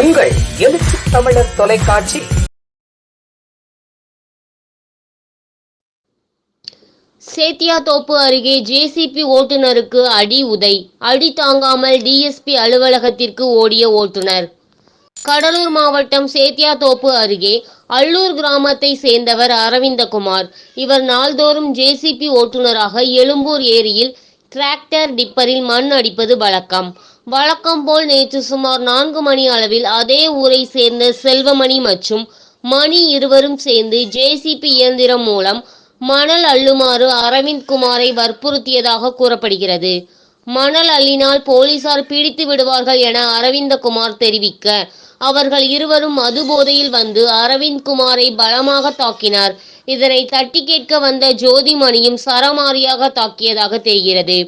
உங்கள் எழுச்சி தமிழர் தொலைக்காட்சி. சேத்தியாத்தோப்பு அருகே ஜேசிபி ஓட்டுநருக்கு அடி உதை. அடி தாங்காமல் டிஎஸ்பி அலுவலகத்திற்கு ஓடிய ஓட்டுநர். கடலூர் மாவட்டம் சேத்தியாத்தோப்பு அருகே அள்ளூர் கிராமத்தை சேர்ந்தவர் அரவிந்தகுமார். இவர் நாள்தோறும் ஜேசிபி ஓட்டுநராக எழும்பூர் ஏரியில் டிராக்டர் டிப்பரில் மண் அடிப்பது வழக்கம். வழக்கம் போல் நேற்று சுமார் நான்கு மணி அளவில் அதே ஊரை சேர்ந்த செல்வமணி மற்றும் மணி இருவரும் சேர்ந்து ஜேசிபி இயந்திரம் மூலம் மணல் அள்ளுமாறு அரவிந்த் குமாரை வற்புறுத்தியதாக கூறப்படுகிறது. மணல் அள்ளினால் போலீசார் பிடித்து விடுவார்கள் என அரவிந்தகுமார் தெரிவிக்க அவர்கள் இருவரும் மது போதையில் வந்து அரவிந்த் குமாரை பலமாக தாக்கினார். இதனை தட்டி கேட்க வந்த ஜோதிமணியும் சரமாரியாக தாக்கியதாக தெரிகிறது.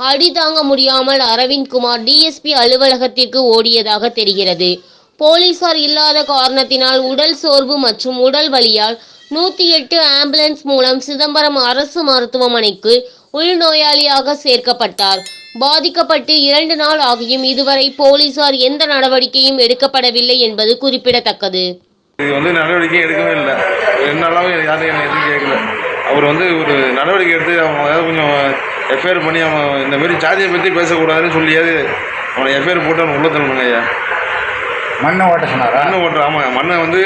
அடி தாங்க முடியாமல் அரவிந்த் குமார் டிஎஸ்பி அலுவலகத்திற்கு ஓடியதாக தெரிகிறது. போலீசார் இல்லாத காரணத்தினால் உடல் சோர்வு மற்றும் உடல் வலியால் நூத்தி எட்டு ஆம்புலன்ஸ் மூலம் சிதம்பரம் அரசு மருத்துவமனைக்கு உள்நோயாளியாக சேர்க்கப்பட்டார். பாதிக்கப்பட்டு இரண்டு நாள் ஆகியும் இதுவரை போலீசார் எந்த நடவடிக்கையும் எடுக்கப்படவில்லை என்பது குறிப்பிடத்தக்கது. இது வந்து நடவடிக்கை எடுக்கவே இல்லை. ரெண்டு நாளாகவும் யாரும் என்னை எதுவும் கேட்கல. அவர் வந்து ஒரு நடவடிக்கை எடுத்து அவங்க ஏதாவது கொஞ்சம் எஃப்ஐஆர் பண்ணி அவன் இந்த மாதிரி ஜாதியை பற்றி பேசக்கூடாதுன்னு சொல்லியாவது அவனை எஃப்ஐஆர் போட்டு அவனை உள்ள தள்ளணுங்க ஐயா. மண்ணை ஓட்ட சொன்னாரா? மண்ணை ஓட்டுற ஆமாம் மண்ணை வந்து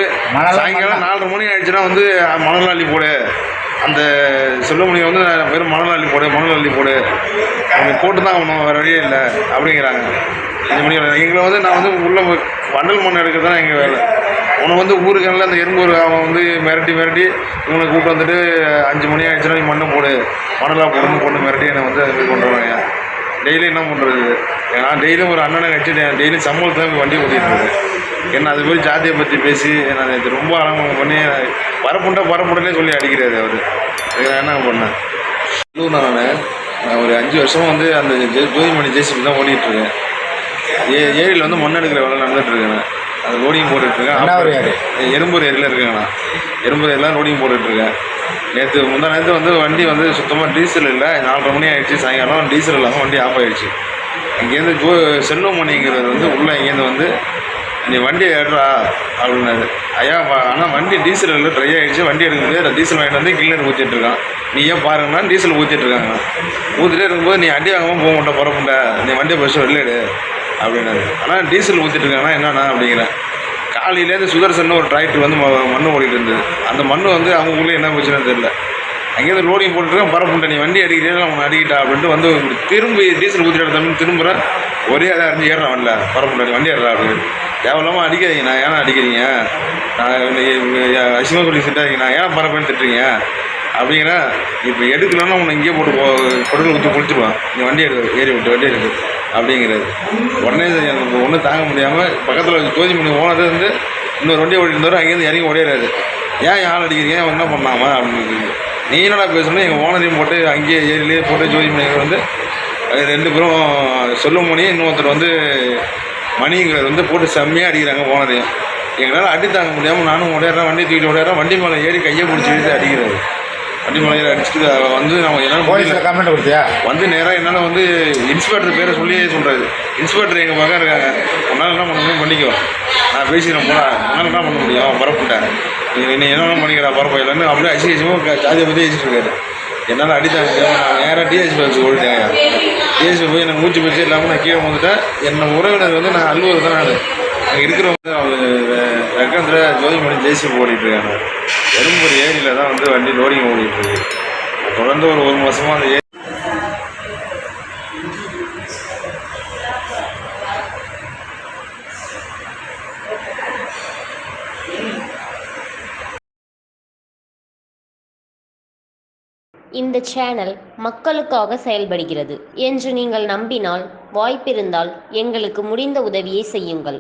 சாயங்காலம் நாலரை மணி ஆயிடுச்சுன்னா வந்து மணல் அள்ளி போடு. அந்த செல்வமணியை வந்து நான் வெறும் மணல் அள்ளி போடு மணல் அள்ளி போடு. அவங்க போட்டு தான் ஆகணும் வேறு வழியே இல்லை அப்படிங்கிறாங்க. அஞ்சு மணி. எங்களை வந்து நான் வந்து உள்ள வண்டல் மண் எடுக்கிறது தான் எங்கள் வேலை. உன்னை வந்து ஊருக்கெல்லாம் அந்த எறும்பு அவன் வந்து மிரட்டி மிரட்டி இவனை கூப்பிட்டு வந்துட்டு அஞ்சு மணி ஆகிடுச்சுன்னா நீ மண்ணை போடு. மணலாக போடணும் கொண்டு மிரட்டி என்னை வந்து அது மாதிரி கொண்டு வராங்க டெய்லி என்ன பண்ணுறது நான் டெய்லியும் ஒரு அண்ணனை வச்சுட்டேன் டெய்லியும் சம்பளத்தை தான் வண்டி ஓட்டிட்டு இருக்கேன் என்ன அது போய் ஜாதியை பற்றி பேசி நான் இது ரொம்ப அலங்கம் பண்ணி வரப்புண்டா பரப்புண்டனே சொல்லி அடிக்கிறாரு அவர். நான் என்ன பண்ணேன் நான் நான் ஒரு அஞ்சு வருஷமாக வந்து அந்த ஜே- ஜோதிமணி ஜேசிபி தான் ஓடிட்டுருக்கேன் ஏ ஏரியில் வந்து மண் எடுக்கிற வேலை நடந்துகிட்ருக்கேன் அது லோடிங் போட்டுட்டு என்ன ஒரு ஏரி? எறும்பூர் ஏரியில் இருக்கேங்கண்ணா. எறும்பூர் ஏரியில் லோடிங் போட்டுட்டு இருக்கேன் நேற்று முந்தா நேற்று வந்து வண்டி வந்து சுத்தமாக டீசல் இல்லை. நாலரை மணி ஆயிடுச்சு. சாயங்காலம் டீசல் இல்லாமல் வண்டி ஆஃப் ஆயிடுச்சு. இங்கேருந்து ஜோ செல்வமணிங்கிறது வந்து உள்ளே இங்கேருந்து வந்து நீ வண்டியை ஏடுறா அப்படின்னாரு. ஐயா ஆனால் வண்டி டீசல் இல்லை ட்ரை ஆகிடுச்சு வண்டி எடுக்குது டீசல் வாங்கிட்டு வந்து கிளீனர் ஊற்றிட்டு இருக்கான் நீ ஏன் பாருங்கன்னா டீசல் ஊற்றிட்டு இருக்காங்க ஊற்றிட்டே இருக்கும்போது நீ அடி வாங்காமல் போக மாட்டேன் புறப்புண்ட நீ வண்டியை ஃபஸ்ட்டு வெளில எடு. அப்படின்னாரு ஆனால் டீசல் ஊற்றிட்டு இருக்காங்கன்னா என்னண்ணா அப்படிங்கிறேன் காலையிலேருந்து சுதர்சன் ஒரு டிராக்டர் வந்து மண் மண்ணு ஓடிட்டு இருந்தது. அந்த மண் வந்து அவங்க என்ன போச்சுன்னு தெரியல. அங்கேருந்து லோடிங் போட்டுருக்கேன். பரப்புண்ட நீ வண்டி அடிக்கிறீங்க அவன் அடிக்கிட்டா? அப்படின்ட்டு வந்து திரும்பி டீசல் ஊற்றிட்டு தம்பி திரும்புகிறேன் ஒரே அதை அறிஞ்சு ஏறான் வரல பரப்புண்ட நீ வண்டி ஏறா அப்படின்னு. தேவையில்லாமல் அடிக்காதீங்க. நான் ஏன்னா அடிக்கிறீங்க. நான் அசிமா சொல்லி திட்டாதீங்க. நான் ஏன் பரப்புன்னு திட்டுறீங்க? அப்படிங்கிற இப்போ எடுக்கலன்னா உன்னை இங்கேயே போட்டு பொருள் ஊற்றி குளிச்சுடுவான் நீ வண்டி எடு ஏறி விட்டு வண்டி எடுக்கு அப்படிங்கிறது. உடனே எனக்கு ஒன்றும் தாங்க முடியாமல் பக்கத்தில் ஜோதி மணி ஓனது வந்து இன்னொரு வண்டியை ஓடிட்டு இருந்தாரு அங்கேருந்து இறங்கி ஓடிடுறாரு. ஏன் யார் அடிக்கிறீங்க அவன் என்ன பண்ணாமா? அப்படின்னு நீ என்னடா பேசணும் எங்கள் ஓனரையும் போட்டு அங்கேயே ஏரியிலே போட்டு ஜோதி மணி வந்து ரெண்டு பேரும் சொல்லும் மணியும் இன்னொருத்தர் வந்து மணிங்கிறது வந்து போட்டு செம்மையாக அடிக்கிறாங்க ஓனரையும். எங்களால் அடி தாங்க முடியாமல் நானும் ஓடிடுறேன் வண்டி தூக்கிட்டு ஓடிடுறேன் வண்டி மேலே ஏறி கையை பிடிச்சி அடிக்கிறது. ஏறி அடிச்சுட்டு வந்து நம்ம என்னால் போலீஸில் கம்ப்ளைண்ட் கொடுத்தியா? வந்து நேராக என்னால் வந்து இன்ஸ்பெக்டர் பேரை சொல்லி சொல்கிறாரு இன்ஸ்பெக்டர் எங்கள் பக்கம் இருக்காங்க. உன்னால் என்ன பண்ண முடியும்? பண்ணிக்கோ. நான் பேசிக்கிறேன் போடா. உன்னால் என்ன பண்ண முடியும்? பரப்புட்டேன் நீ என்ன பண்ணிக்கிறா பரப்ப. இல்லைன்னு அப்படியே அசிங்கமாக ஜாதியை பற்றி பேசிட்டு இருக்காரு. என்னால் அடித்தாங்க நான் நேராக டிஎஸ்பி வச்சு ஓடிட்டேன். டிஎஸ்பி போய் எனக்கு மூச்சு பச்சு இல்லாமல் நான் கீழே வந்துட்டேன் என்ன உறவினர் வந்து நான் அலுவலர் தான் நான் அங்கே இருக்கிறவங்க அவர் வெக்கந்தில் ஜோதிமணி ஜேசிபி ஓடிட்டு இருக்காங்க. எறும்பூர் ஏரியில் தான் வந்து வண்டி லோடிங் ஓடிட்டு இருக்கு. தொடர்ந்து ஒரு ஒரு மாதமாக அந்த ஏரி இந்த சேனல் மக்களுக்காக செயல்படுகிறது என்று நீங்கள் நம்பினால் வாய்ப்பிருந்தால் எங்களுக்கு முடிந்த உதவியை செய்யுங்கள்.